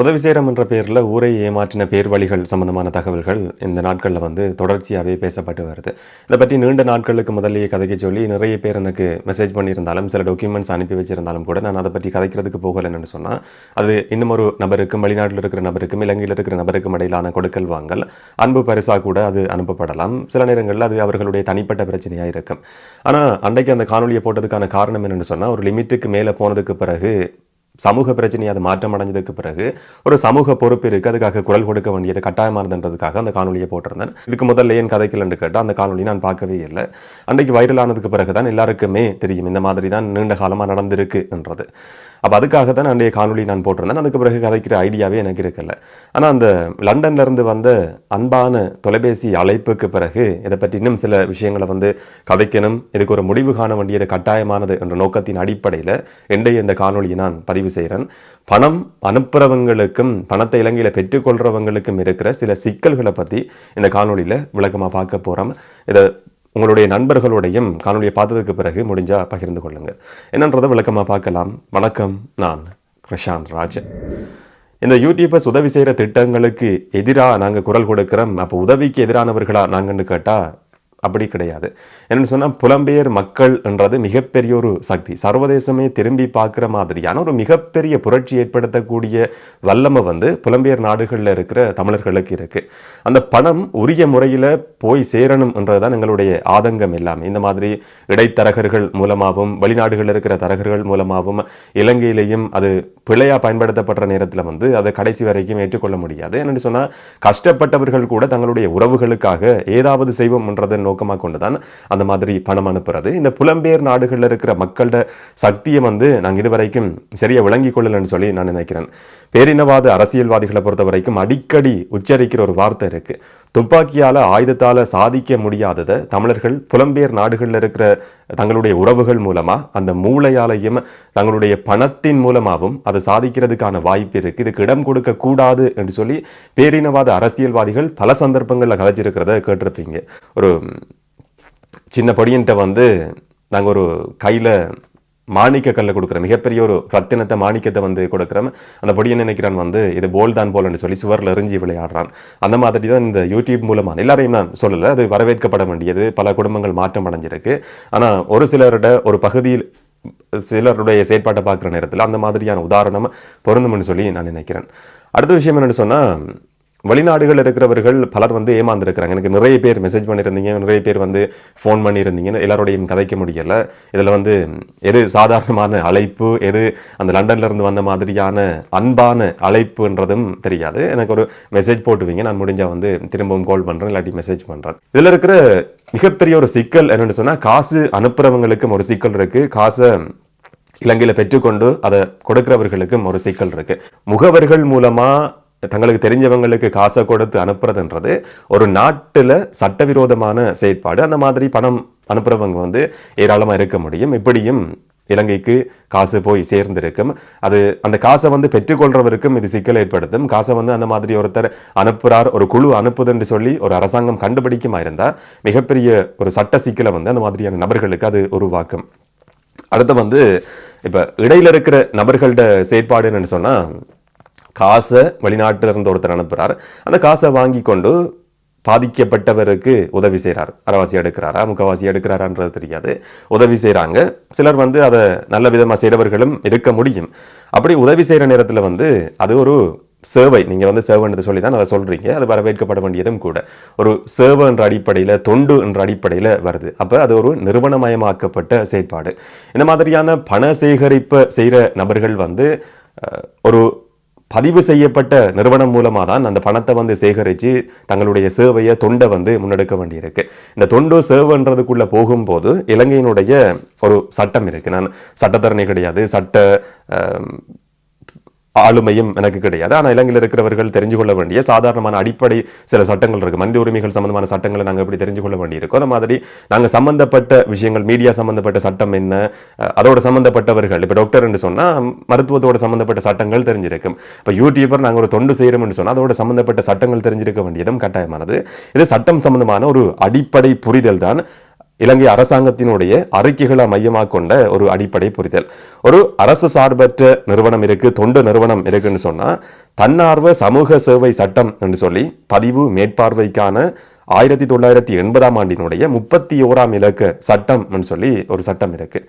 உதவி சேரம் என்ற பேரில் ஊரை ஏமாற்றின பேர் வழிகள் சம்பந்தமான தகவல்கள் இந்த நாட்களில் வந்து தொடர்ச்சியாகவே பேசப்பட்டு வருது. இதை பற்றி நீண்ட நாட்களுக்கு முதல்லையே கதைக்க சொல்லி நிறைய பேர் எனக்கு மெசேஜ் பண்ணியிருந்தாலும் சில டாக்குமெண்ட்ஸ் அனுப்பி வச்சிருந்தாலும் கூட நான் அதை பற்றி கதைக்கிறதுக்கு போகலைன்னு சொன்னால் அது இன்னும் ஒரு நபருக்கும் வெளிநாட்டில் இருக்கிற நபருக்கும் இலங்கையில் இருக்கிற நபருக்கும் இடையிலான கொடுக்கல் வாங்கல் அன்பு பரிசாக கூட அது அனுப்பப்படலாம். சில நேரங்களில் அது அவர்களுடைய தனிப்பட்ட பிரச்சனையாக இருக்கும். ஆனால் அன்றைக்கு அந்த காணொலியை போட்டதுக்கான காரணம் என்னென்னு சொன்னால் ஒரு லிமிட்டுக்கு மேலே போனதுக்கு பிறகு சமூக பிரச்சனை அது மாற்றம் அடைஞ்சதுக்கு பிறகு ஒரு சமூக பொறுப்பு இருக்குது அதுக்காக குரல் கொடுக்க வேண்டியது கட்டாயமானதுன்றதுக்காக அந்த காணொலியை போட்டிருந்தேன். இதுக்கு முதல்ல ஏன் கதைக்கலன்னு கேட்டால் அந்த காணொலி நான் பார்க்கவே இல்லை. அன்றைக்கு வைரல் ஆனதுக்கு பிறகு தான் எல்லாருக்குமே தெரியும். இந்த மாதிரி தான் நீண்ட காலமாக நடந்திருக்கு என்றது. அப்போ அதுக்காக தான் அன்றைய காணொலி நான் போட்டிருந்தேன். அதுக்கு பிறகு கதைக்கிற ஐடியாவே எனக்கு இருக்கல. ஆனால் அந்த லண்டன்ல இருந்து வந்த அன்பான தொலைபேசி அழைப்புக்கு பிறகு இதை பற்றி இன்னும் சில விஷயங்களை வந்து கதைக்கணும் இதுக்கு ஒரு முடிவு காண வேண்டியது கட்டாயமானது என்ற நோக்கத்தின் அடிப்படையில் இன்றைய இந்த காணொலியை நான் பதிவு செய்கிறேன் பணம் அனுப்புறவங்களுக்கும் பணத்தை இலங்கையில் பெற்றுக்கொள்றவங்களுக்கும் இருக்கிற சில சிக்கல்களை பற்றி இந்த காணொலியில் விளக்கமாக பார்க்க போகிறோம் இதை உங்களுடைய நண்பர்களுடையும் காணொலியை பார்த்ததுக்கு பிறகு முடிஞ்சா பகிர்ந்து கொள்ளுங்க என்னன்றதை விளக்கமாக பார்க்கலாம். வணக்கம் நான் பிரசாந்த் ராஜன். இந்த யூடியூபர்ஸ் உதவி செய்கிற திட்டங்களுக்கு எதிராக நாங்கள் குரல் கொடுக்குறோம். அப்போ உதவிக்கு எதிரானவர்களா நாங்கன்னு கேட்டால் அப்படி கிடையாது. என்னன்னு சொன்னால் புலம்பெயர் மக்கள் என்றது மிகப்பெரிய ஒரு சக்தி. சர்வதேசமே திரும்பி பார்க்குற மாதிரியான ஒரு மிகப்பெரிய புரட்சி ஏற்படுத்தக்கூடிய வல்லமை வந்து புலம்பெயர் நாடுகளில் இருக்கிற தமிழர்களுக்கு இருக்குது அந்த பணம் உரிய முறையில் போய் சேரணும் என்றதுதான் எங்களுடைய ஆதங்கம் எல்லாமே. இந்த மாதிரி இடைத்தரகர்கள் மூலமாகவும் வெளிநாடுகளில் இருக்கிற தரகர்கள் மூலமாகவும் இலங்கையிலையும் அது பிழையா பயன்படுத்தப்படுற நேரத்தில் வந்து அதை கடைசி வரைக்கும் ஏற்றுக்கொள்ள முடியாது. என்னென்னு சொன்னால் கஷ்டப்பட்டவர்கள் கூட தங்களுடைய உறவுகளுக்காக ஏதாவது செய்வோம்ன்றதன் நோக்கமாக கொண்டு தான் அந்த மாதிரி பணம் அனுப்புறது. இந்த புலம்பெயர் நாடுகளில் இருக்கிற மக்களோட சக்தியை வந்து நாங்கள் இதுவரைக்கும் சரியா விளங்கி கொள்ளலன்னு சொல்லி நான் நினைக்கிறேன். பேரினவாத அரசியல்வாதிகளை பொறுத்த வரைக்கும் அடிக்கடி உச்சரிக்கிற ஒரு வார்த்தை இருக்கு. துப்பாக்கியால் ஆயுதத்தால் சாதிக்க முடியாததை தமிழர்கள் புலம்பெயர் நாடுகளில் இருக்கிற தங்களுடைய உறவுகள் மூலமாக அந்த மூளையாலையும் தங்களுடைய பணத்தின் மூலமாகவும் அதை சாதிக்கிறதுக்கான வாய்ப்பு இருக்குது இதுக்கு இடம் கொடுக்கக்கூடாது என்று சொல்லி பேரினவாத அரசியல்வாதிகள் பல சந்தர்ப்பங்களில் கதைச்சிருக்கிறத கேட்டிருப்பீங்க. ஒரு சின்ன பொடியன்ட்ட வந்து நாங்கள் ஒரு கையில் மாணிக்க கல்லை கொடுக்குற மிகப்பெரிய ஒரு ரத்தினத்தை மாணிக்கத்தை வந்து கொடுக்குறேன். அந்த பொடியன் நினைக்கிறான் வந்து இது போல் தான் போலன்னு சொல்லி சுவரில் எறிஞ்சி விளையாடுறான். அந்த மாதிரி தான் இந்த யூடியூப் மூலமாக எல்லாரையும் நான் சொல்லலை அது வரவேற்கப்பட வேண்டியது. பல குடும்பங்கள் மாற்றம் அடைஞ்சிருக்கு. ஆனால் ஒரு சிலரோட ஒரு பகுதியில் சிலருடைய செயற்பாட்டை பார்க்குற நேரத்தில் அந்த மாதிரியான உதாரணம் பொருந்தும்னு சொல்லி நான் நினைக்கிறேன். அடுத்த விஷயம் என்னென்னு சொன்னால் வெளிநாடுகள் இருக்கிறவர்கள் பலர் வந்து ஏமாந்துருக்கிறாங்க. எனக்கு நிறைய பேர் மெசேஜ் பண்ணியிருந்தீங்க நிறைய பேர் வந்து ஃபோன் பண்ணியிருந்தீங்க எல்லாரோடையும் கதைக்க முடியலை. இதில் வந்து எது சாதாரணமான அழைப்பு எது அந்த லண்டன்ல இருந்து வந்த மாதிரியான அன்பான அழைப்புன்றதும் தெரியாது. எனக்கு ஒரு மெசேஜ் போட்டுவீங்க நான் முடிஞ்சால் வந்து திரும்பவும் கால் பண்ணுறேன் இல்லாட்டி மெசேஜ் பண்ணுறேன் இதில் இருக்கிற மிகப்பெரிய ஒரு சிக்கல் என்னென்னு சொன்னால் காசு அனுப்புகிறவங்களுக்கும் ஒரு சிக்கல் இருக்குது காசை இலங்கையில் பெற்றுக்கொண்டு அதை கொடுக்கிறவர்களுக்கும் ஒரு சிக்கல் இருக்குது முகவர்கள் மூலமாக தங்களுக்கு தெரிஞ்சவங்களுக்கு காசை கொடுத்து அனுப்புறதுன்றது ஒரு நாட்டில் சட்டவிரோதமான செயற்பாடு. அந்த மாதிரி பணம் அனுப்புறவங்க வந்து ஏராளமாக இருக்க முடியும். இப்படியும் இலங்கைக்கு காசு போய் சேர்ந்திருக்கும். அது அந்த காசை வந்து பெற்றுக்கொள்றவருக்கும் இது சிக்கல் ஏற்படுத்தும். காசை வந்து அந்த மாதிரி ஒருத்தர் அனுப்புறார் ஒரு குழு அனுப்புதுன்னு சொல்லி ஒரு அரசாங்கம் கண்டுபிடிக்குமா இருந்தால் மிகப்பெரிய ஒரு சட்ட சிக்கலை வந்து அந்த மாதிரியான நபர்களுக்கு அது உருவாக்கும். அடுத்து வந்து இப்போ இடையில இருக்கிற நபர்களோட செயற்பாடு என்னன்னு சொன்னால் காசை வெளிநாட்டில் இருந்து ஒருத்தர் அனுப்புகிறார் அந்த காசை வாங்கி கொண்டு பாதிக்கப்பட்டவருக்கு உதவி செய்கிறார் அரைவாசி எடுக்கிறாரா முக்கவாசி எடுக்கிறாரான்றது தெரியாது. உதவி செய்கிறாங்க சிலர் வந்து அதை நல்ல விதமாக செய்கிறவர்களும் இருக்க முடியும். அப்படி உதவி செய்கிற நேரத்தில் வந்து அது ஒரு சேவை. நீங்கள் வந்து சேவைன்றது சொல்லி தான் அதை சொல்கிறீங்க அது வரவேற்கப்பட வேண்டியதும் கூட. ஒரு சேவை என்ற அடிப்படையில் தொண்டு என்ற அடிப்படையில் வருது. அப்போ அது ஒரு நிறுவனமயமாக்கப்பட்ட செயற்பாடு. இந்த மாதிரியான பண சேகரிப்பை செய்கிற நபர்கள் வந்து ஒரு பதிவு செய்யப்பட்ட நிறுவனம் மூலமாக தான் அந்த பணத்தை வந்து சேகரித்து தங்களுடைய சேவையை தொண்டை வந்து முன்னெடுக்க வேண்டியிருக்கு. இந்த தொண்டு சேவைன்றதுக்குள்ளே போகும்போது இலங்கையினுடைய ஒரு சட்டம் இருக்குது நான் சட்டத்தரணி கிடையாது. சட்ட ஆளுமையும் எனக்கு கிடையாது. ஆனால் இலங்கையில் இருக்கிறவர்கள் தெரிஞ்சு கொள்ள வேண்டிய சாதாரணமான அடிப்படை சில சட்டங்கள் இருக்குது மனித உரிமைகள் சம்பந்தமான சட்டங்களை நாங்கள் எப்படி தெரிஞ்சு கொள்ள வேண்டியிருக்கோம் அந்த மாதிரி நாங்கள் சம்பந்தப்பட்ட விஷயங்கள் மீடியா சம்பந்தப்பட்ட சட்டம் என்ன அதோட சம்பந்தப்பட்டவர்கள் இப்போ டாக்டர் என்று சொன்னால் மருத்துவத்தோட சம்பந்தப்பட்ட சட்டங்கள் தெரிஞ்சிருக்கும். இப்போ யூடியூபர் நாங்கள் ஒரு தொண்டு செய்கிறோம்னு சொன்னால் அதோட சம்பந்தப்பட்ட சட்டங்கள் தெரிஞ்சிருக்க வேண்டியதும் கட்டாயமானது. இது சட்டம் சம்பந்தமான ஒரு அடிப்படை புரிதல் தான். இலங்கை அரசாங்கத்தினுடைய அறிக்கைகளை மையமாக கொண்ட ஒரு அடிப்படை புரிதல். ஒரு அரசு சார்பற்ற நிறுவனம் இருக்கு தொண்டு நிறுவனம் இருக்குன்னு சொன்னா தன்னார்வ சமூக சேவை சட்டம் என்று சொல்லி பதிவு மேற்பார்வைக்கான ஆயிரத்தி தொள்ளாயிரத்தி எண்பதாம் ஆண்டினுடைய முப்பத்தி ஓராம் இலக்கு சட்டம் சொல்லி ஒரு சட்டம் இருக்கு.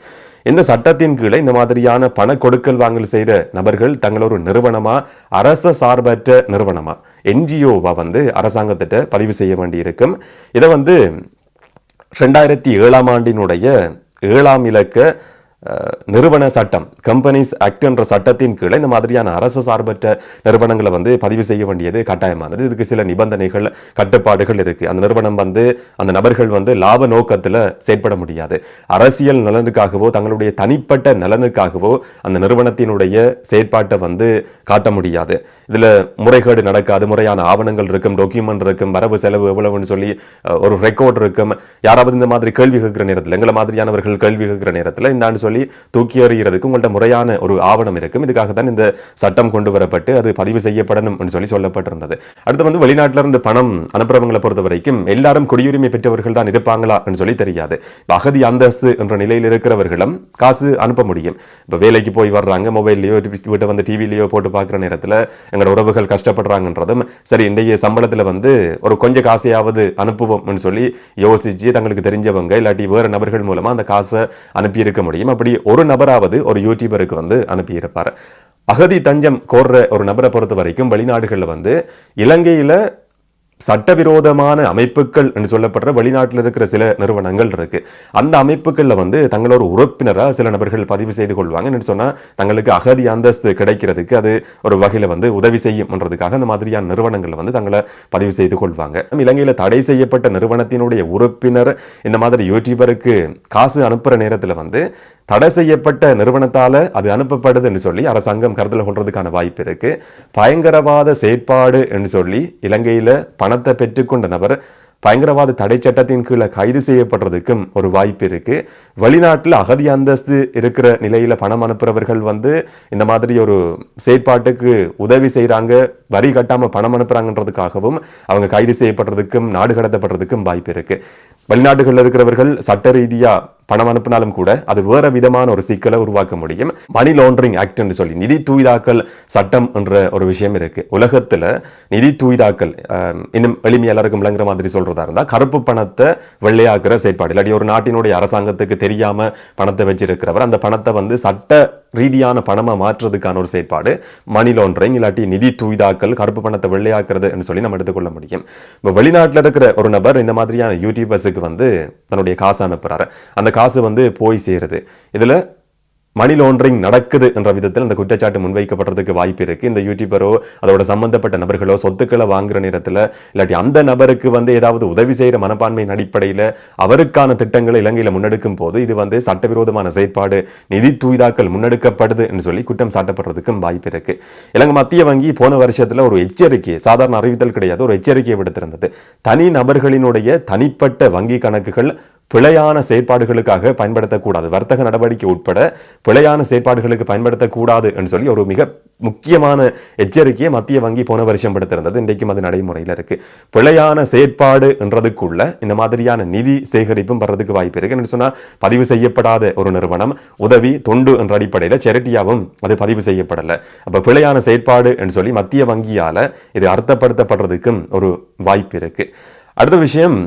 இந்த சட்டத்தின் கீழே இந்த மாதிரியான பண கொடுக்கல் வாங்கல் செய்கிற நபர்கள் தங்கள் ஒரு நிறுவனமா அரச சார்பற்ற நிறுவனமா என்ஜிஓவா வந்து அரசாங்கத்திட்ட பதிவு செய்ய வேண்டி இருக்கும் இதை வந்து ரெண்டாயிரத்தி ஏழாம் ஆண்டினுடைய ஏழாம் இலக்க நிறுவன சட்டம் கம்பெனிஸ் ஆக்ட் என்ற சட்டத்தின் கீழே இந்த மாதிரியான அரசு சார்பற்ற நிறுவனங்களை வந்து பதிவு செய்ய வேண்டியது கட்டாயமானது. இதுக்கு சில நிபந்தனைகள் கட்டுப்பாடுகள் இருக்கு. அந்த நிறுவனம் வந்து அந்த நபர்கள் வந்து லாப நோக்கத்தில் செயற்பட முடியாது. அரசியல் நலனுக்காகவோ தங்களுடைய தனிப்பட்ட நலனுக்காகவோ அந்த நிறுவனத்தினுடைய செயற்பாட்டை வந்து காட்ட முடியாது. இதுல முறைகேடு நடக்காது. முறையான ஆவணங்கள் இருக்கும் டாக்குமெண்ட் இருக்கும் வரவு செலவு எவ்வளவுன்னு சொல்லி ஒரு ரெக்கார்ட் இருக்கும். யாராவது இந்த மாதிரி கேள்வி கேட்கிற நேரத்தில் எங்களை மாதிரியானவர்கள் கேள்வி கேட்கிற நேரத்தில் இந்த ஆண்டு சொல்லி தூக்கி எறிகிறதுக்கு உங்கள்ட்ட முறையான ஒரு ஆவணம் இருக்கும். இதுக்காக தான் இந்த சட்டம் கொண்டு வரப்பட்டு அது பதிவு செய்யப்படணும் சொல்லி சொல்லப்பட்டிருந்தது. அடுத்து வந்து வெளிநாட்டிலிருந்து பணம் அனுப்புறவங்களை பொறுத்த வரைக்கும் எல்லாரும் குடியுரிமை பெற்றவர்கள் தான் இருப்பாங்களா சொல்லி தெரியாது. இப்ப அகதி அந்தஸ்து என்ற நிலையில் இருக்கிறவர்களும் காசு அனுப்ப முடியும். இப்போ வேலைக்கு போய் வர்றாங்க மொபைல்லையோ வீட்டை வந்து டிவிலையோ போட்டு பார்க்குற நேரத்தில் எங்களோட உறவுகள் கஷ்டப்படுறாங்கன்றதும் சரி இன்றைய சம்பளத்தில் வந்து ஒரு கொஞ்சம் காசையாவது அனுப்புவோம்னு சொல்லி யோசிச்சு தங்களுக்கு தெரிஞ்சவங்க இல்லாட்டி வேறு நபர்கள் மூலமாக அந்த காசை அனுப்பியிருக்க முடியும். அப்படி ஒரு நபராவது ஒரு யூடியூபருக்கு வந்து அனுப்பியிருப்பார். அகதி தஞ்சம் கோர்ற ஒரு நபரை பொறுத்த வரைக்கும் வெளிநாடுகளில் வந்து இலங்கையில் சட்டவிரோதமான அமைப்புகள் என்று சொல்லப்படுற வெளிநாட்டில் இருக்கிற சில நிறுவனங்கள் இருக்கு. அந்த அமைப்புகளில் வந்து தங்களோட உறுப்பினராக சில நபர்கள் பதிவு செய்து கொள்வாங்க. சொன்னால் தங்களுக்கு அகதி அந்தஸ்து கிடைக்கிறதுக்கு அது ஒரு வகையில் வந்து உதவி செய்யும்ன்றதுக்காக அந்த மாதிரியான நிறுவனங்கள்ல வந்து தங்களை பதிவு செய்து கொள்வாங்க. இலங்கையில் தடை செய்யப்பட்ட நிறுவனத்தினுடைய உறுப்பினர் இந்த மாதிரி யூடியூபருக்கு காசு அனுப்புகிற நேரத்தில் வந்து தடை செய்யப்பட்ட நிறுவனத்தால் அது அனுப்பப்படுதுன்னு சொல்லி அரசாங்கம் கருத்தில் கொள்றதுக்கான வாய்ப்பு இருக்கு. பயங்கரவாத செயற்பாடு என்று சொல்லி இலங்கையில் பணத்தை பெற்றுக்கொண்ட நபர் பயங்கரவாத தடை சட்டத்தின் கீழே கைது செய்யப்படுறதுக்கும் ஒரு வாய்ப்பு இருக்கு. வெளிநாட்டில் அகதி அந்தஸ்து இருக்கிற நிலையில பணம் அனுப்புறவர்கள் வந்து இந்த மாதிரி ஒரு செயற்பாட்டுக்கு உதவி செய்கிறாங்க வரி கட்டாம பணம் அனுப்புறாங்கன்றதுக்காகவும் அவங்க கைது செய்யப்படுறதுக்கும் நாடு கடத்தப்படுறதுக்கும் வாய்ப்பு இருக்கு. வெளிநாடுகளில் இருக்கிறவர்கள் சட்ட ரீதியா பணம் அனுப்பினாலும் கூட அது வேற விதமான ஒரு சிக்கலை உருவாக்க முடியும். மணி லாண்டரிங் ஆக்ட் என்று சொல்லி நிதி தூய்தாக்கல் சட்டம் என்ற ஒரு விஷயம் இருக்கு. உலகத்துல நிதி தூய்தாக்கல் இன்னும் எளிமையாளருக்கும் விளங்குற மாதிரி சொல்றதா இருந்தா கருப்பு பணத்தை வெள்ளையாக்குற செயற்பாடு. இல்லாட்டி ஒரு நாட்டினுடைய அரசாங்கத்துக்கு தெரியாம பணத்தை வச்சிருக்கிறவர் அந்த பணத்தை வந்து சட்ட ரீதியான பணமா மாற்றுறதுக்கான ஒரு செயற்பாடு. மணி லாண்டரிங் இல்லாட்டி நிதி தூய்தாக்கல் கருப்பு பணத்தை வெள்ளையாக்குறது சொல்லி நம்ம எடுத்துக்கொள்ள முடியும். இப்போ வெளிநாட்டில் இருக்கிற ஒரு நபர் இந்த மாதிரியான யூடியூபர்ஸுக்கு வந்து தன்னுடைய காசு அனுப்புறாரு. அந்த காசு வந்து போய் சேருது. இதுல மணி லாண்டரிங் நடக்குது என்ற விதத்தில் இந்த குற்றச்சாட்டு முன்வைக்கப்படுறதுக்கு வாய்ப்பு இருக்கு. இந்த யூடியூபரோ அதோட சம்பந்தப்பட்ட நபர்களோ சொத்துக்களை வாங்குற நேரத்தில் இல்லாட்டி அந்த நபருக்கு வந்து ஏதாவது உதவி செய்கிற மனப்பான்மையின் அடிப்படையில் அவருக்கான திட்டங்களை இலங்கையில் முன்னெடுக்கும் போது இது வந்து சட்டவிரோதமான செயற்பாடு நிதி தூய்தாக்கல் முன்னெடுக்கப்படுது என்று சொல்லி குற்றம் சாட்டப்படுறதுக்கும் வாய்ப்பு இருக்கு. இலங்கை மத்திய வங்கி போன வருஷத்தில் ஒரு எச்சரிக்கை சாதாரண அறிவித்தல் கிடையாது ஒரு எச்சரிக்கையை விடுத்திருந்தது. தனி நபர்களினுடைய தனிப்பட்ட வங்கி கணக்குகள் பிழையான செயற்பாடுகளுக்காக பயன்படுத்தக்கூடாது. வர்த்தக நடவடிக்கை உட்பட பிழையான செயற்பாடுகளுக்கு பயன்படுத்தக்கூடாது என்று சொல்லி ஒரு மிக முக்கியமான எச்சரிக்கையை மத்திய வங்கி போன வருஷம் படுத்திருந்தது இன்றைக்கும் அது நடைமுறையில் இருக்கு. பிழையான செயற்பாடு என்றதுக்குள்ள இந்த மாதிரியான நிதி சேகரிப்பும் வர்றதுக்கு வாய்ப்பு இருக்கு. என்று சொன்னால் பதிவு செய்யப்படாத ஒரு நிறுவனம் உதவி தொண்டு என்ற அடிப்படையில் செரட்டியாவும் அது பதிவு செய்யப்படலை. அப்போ பிழையான செயற்பாடு என்று சொல்லி மத்திய வங்கியால் இது அர்த்தப்படுத்தப்படுறதுக்கும் ஒரு வாய்ப்பு இருக்கு. அடுத்த விஷயம்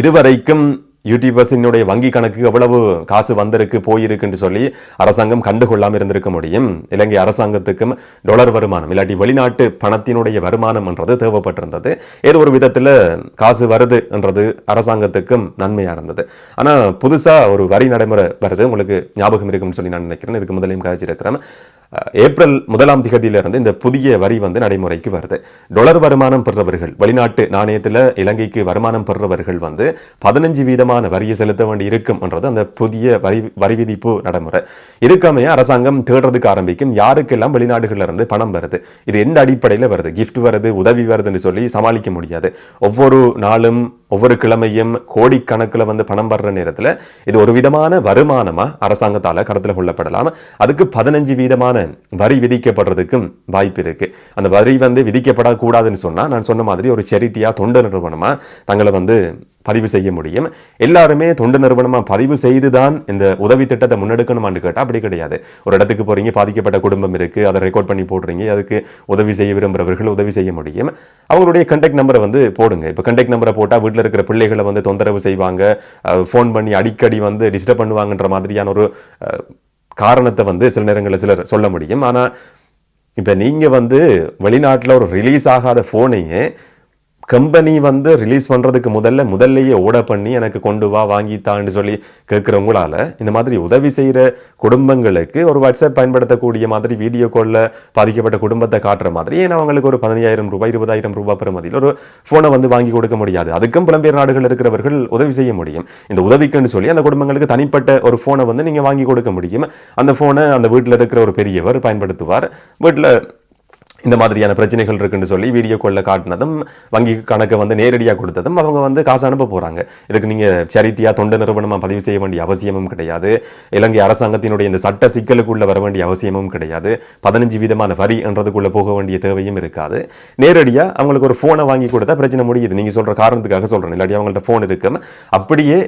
இதுவரைக்கும் யூடியூபர்ஸினுடைய வங்கி கணக்கு எவ்வளவு காசு வந்திருக்கு போயிருக்குன்னு சொல்லி அரசாங்கம் கண்டுகொள்ளாமல் இருந்திருக்க முடியும். இலங்கை அரசாங்கத்துக்கும் டொலர் வருமானம் இல்லாட்டி வெளிநாட்டு பணத்தினுடைய வருமானம் என்றது தேவைப்பட்டிருந்தது. ஏதோ ஒரு விதத்தில் காசு வருது என்றது அரசாங்கத்துக்கும் நன்மையாக இருந்தது. ஆனால் புதுசாக ஒரு வரி நடைமுறை வருது. உங்களுக்கு ஞாபகம் இருக்கும்னு சொல்லி நான் நினைக்கிறேன். இதுக்கு முதலையும் கழிச்சிருக்கிறேன் ஏப்ரல் முதலாம் திகதியிலிருந்து இந்த புதிய வரி வந்து நடைமுறைக்கு வருது. டொலர் வருமானம் பெறுறவர்கள் வெளிநாட்டு நாணயத்தில் இலங்கைக்கு வருமானம் பெறுறவர்கள் வந்து பதினஞ்சு வீதமான வரியை செலுத்த வேண்டி இருக்கும்ன்றது அந்த புதிய வரி வரி விதிப்பு நடைமுறை. இதுக்கமைய அரசாங்கம் தேடுறதுக்கு ஆரம்பிக்கும். யாருக்கெல்லாம் வெளிநாடுகள்ல இருந்து பணம் வருது இது எந்த அடிப்படையில் வருது? கிஃப்ட் வருது உதவி வருதுன்னு சொல்லி சமாளிக்க முடியாது. ஒவ்வொரு நாளும் ஒவ்வொரு கிழமையும் கோடிக்கணக்கில் வந்து பணம் வர்ற நேரத்தில் இது ஒரு விதமான வருமானமாக அரசாங்கத்தால் கருத்தில் கொள்ளப்படலாம். அதுக்கு பதினஞ்சு வீதமான வரி விதிக்கப்படுறதுக்கும் வாய்ப்பு இருக்கு. அந்த வரி வந்து விதிக்கப்படக்கூடாதுன்னு சொன்னால் நான் சொன்ன மாதிரி ஒரு செரிட்டியாக தொண்டு நிறுவனமாக தங்களை வந்து பதிவு செய்ய முடியும். எல்லாருமே தொண்டு நிறுவனமாக பதிவு செய்து தான் இந்த உதவி திட்டத்தை முன்னெடுக்கணுமான்னு கேட்டால் அப்படி கிடையாது. ஒரு இடத்துக்கு போகிறீங்க பாதிக்கப்பட்ட குடும்பம் இருக்குது அதை ரெக்கார்ட் பண்ணி போடுறீங்க அதுக்கு உதவி செய்ய விரும்புகிறவர்கள் உதவி செய்ய முடியும். அவங்களுடைய கண்டெக்ட் நம்பரை வந்து போடுங்க. இப்போ கண்டெக்ட் நம்பரை போட்டால் வீட்டில் இருக்கிற பிள்ளைகளை வந்து தொந்தரவு செய்வாங்க. ஃபோன் பண்ணி அடிக்கடி வந்து டிஸ்டர்ப் பண்ணுவாங்கன்ற மாதிரியான ஒரு காரணத்தை வந்து சில நேரங்களில் சிலர் சொல்ல முடியும். ஆனால் இப்போ நீங்கள் வந்து வெளிநாட்டில் ஒரு ரிலீஸ் ஆகாத ஃபோனையே கம்பெனி வந்து ரிலீஸ் பண்ணுறதுக்கு முதல்ல முதல்லையே ஓட பண்ணி எனக்கு கொண்டு வா வாங்கித்தான்னு சொல்லி கேட்குறவங்களால இந்த மாதிரி உதவி செய்கிற குடும்பங்களுக்கு ஒரு வாட்ஸ்அப் பயன்படுத்தக்கூடிய மாதிரி வீடியோ காலில் பாதிக்கப்பட்ட குடும்பத்தை காட்டுற மாதிரி ஏன்னா அவங்களுக்கு ஒரு பதினையாயிரம் ரூபாய் இருபதாயிரம் ரூபாய் பெறுமதியில் ஒரு ஃபோனை வந்து வாங்கி கொடுக்க முடியாது. அதுக்கும் புலம்பெயர் நாடுகள் இருக்கிறவர்கள் உதவி செய்ய முடியும். இந்த உதவிக்குன்னு சொல்லி அந்த குடும்பங்களுக்கு தனிப்பட்ட ஒரு ஃபோனை வந்து நீங்கள் வாங்கி கொடுக்க முடியும். அந்த ஃபோனை அந்த வீட்டில் இருக்கிற ஒரு பெரியவர் பயன்படுத்துவார். வீட்டில் இந்த மாதிரியான பிரச்சனைகள் இருக்குன்னு சொல்லி வீடியோ காலில் காட்டினதும் வங்கி கணக்கை வந்து நேரடியாக கொடுத்ததும் அவங்க வந்து காசு அனுப்ப போகிறாங்க இதுக்கு நீங்கள் சேரிட்டியாக தொண்டு நிறுவனமாக பதிவு செய்ய வேண்டிய அவசியமும் கிடையாது. இலங்கை அரசாங்கத்தினுடைய இந்த சட்ட சிக்கலுக்குள்ளே வர வேண்டிய அவசியமும் கிடையாது. பதினஞ்சு விதமான வரி என்றதுக்குள்ளே போக வேண்டிய தேவையும் இருக்காது. நேரடியாக அவங்களுக்கு ஒரு ஃபோனை வாங்கி கொடுத்தா பிரச்சனை முடியுது. நீங்கள் சொல்கிற காரணத்துக்காக சொல்கிறேன் இல்லாட்டி அவங்கள்ட்ட ஃபோன் இருக்கும். அப்படியே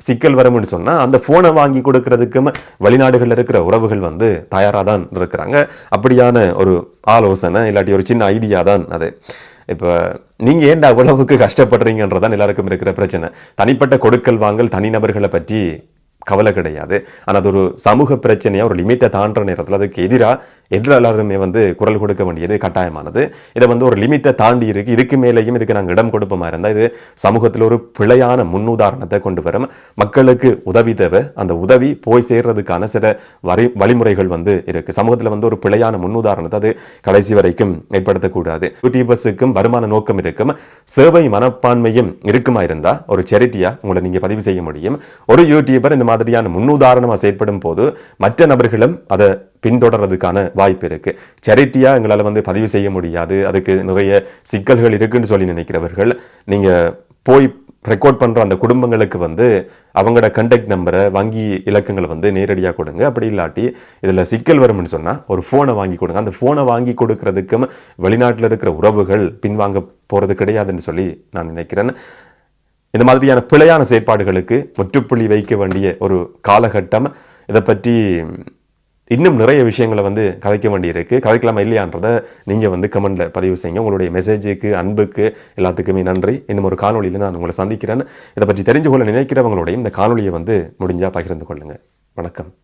சிக்கல் வரும்னு சொன்னால் அந்த ஃபோனை வாங்கி கொடுக்கறதுக்கும் வெளிநாடுகளில் இருக்கிற உறவுகள் வந்து தயாராக தான் இருக்கிறாங்க. அப்படியான ஒரு ஆலோசனை இல்லாட்டி ஒரு சின்ன ஐடியா தான் அது. இப்போ நீங்கள் ஏன்டா அவ்வளவுக்கு கஷ்டப்படுறீங்கன்றதான் எல்லாருக்கும் இருக்கிற பிரச்சனை. தனிப்பட்ட கொடுக்கல் வாங்கல் தனிநபர்களை பற்றி கவலை கிடையாது. ஆனால் அது ஒரு சமூக பிரச்சனையாக ஒரு லிமிட்டை தாண்டுற நேரத்தில் அதுக்கு எதிராக எல்லாருமே வந்து குரல் கொடுக்க வேண்டியது கட்டாயமானது. இதை வந்து ஒரு லிமிட்டை தாண்டி இருக்கு. இதுக்கு மேலேயும் இதுக்கு நாங்கள் இடம் கொடுப்போமா இருந்தால் இது சமூகத்தில் ஒரு பிழையான முன்னுதாரணத்தை கொண்டு வரும். மக்களுக்கு உதவி தேவை. அந்த உதவி போய் சேர்றதுக்கான சில வரி வழிமுறைகள் வந்து இருக்கு. சமூகத்தில் வந்து ஒரு பிழையான முன்னுதாரணத்தை அது கடைசி வரைக்கும் ஏற்படுத்தக்கூடாது. யூடியூபர்ஸுக்கும் வருமான நோக்கம் இருக்கும். சேவை மனப்பான்மையும் இருக்குமா இருந்தால் ஒரு செரிட்டியாக உங்களை நீங்கள் பதிவு செய்ய முடியும். ஒரு யூடியூபர் இந்த மாதிரியான முன்னுதாரணமாக செயற்படும் போது மற்ற நபர்களும் அதை பின்தொடர்றதுக்கான வாய்ப்பு இருக்குது சேரிட்டியாக எங்களால் வந்து பதிவு செய்ய முடியாது. அதுக்கு நிறைய சிக்கல்கள் இருக்குன்னு சொல்லி நினைக்கிறவர்கள் நீங்கள் போய் ரெக்கார்ட் பண்ணுற அந்த குடும்பங்களுக்கு வந்து அவங்களோட கண்டெக்ட் நம்பரை வங்கி இலக்கங்களை வந்து நேரடியாக கொடுங்க. அப்படி இல்லாட்டி இதில் சிக்கல் வரும்னு சொன்னால் ஒரு ஃபோனை வாங்கி கொடுங்க. அந்த ஃபோனை வாங்கி கொடுக்கறதுக்கும் வெளிநாட்டில் இருக்கிற உறவுகள் பின்வாங்க போகிறது கிடையாதுன்னு சொல்லி நான் நினைக்கிறேன். இந்த மாதிரியான பிழையான செயற்பாடுகளுக்கு முற்றுப்புள்ளி வைக்க வேண்டிய ஒரு காலகட்டம். இதை பற்றி இன்னும் நிறைய விஷயங்களை வந்து கதைக்க வேண்டியிருக்கு. கதைக்கலாமா இல்லையான்றதை நீங்கள் வந்து கமெண்ட்டில் பதிவு செய்யுங்க. உங்களுடைய மெசேஜுக்கு அன்புக்கு எல்லாத்துக்குமே நன்றி. இன்னும் ஒரு காணொலியில் நான் உங்களை சந்திக்கிறேன். இதை பற்றி தெரிஞ்சு கொள்ள நினைக்கிறவங்களுடைய இந்த காணொலியை வந்து முடிஞ்சால் பகிர்ந்து கொள்ளுங்க. வணக்கம்.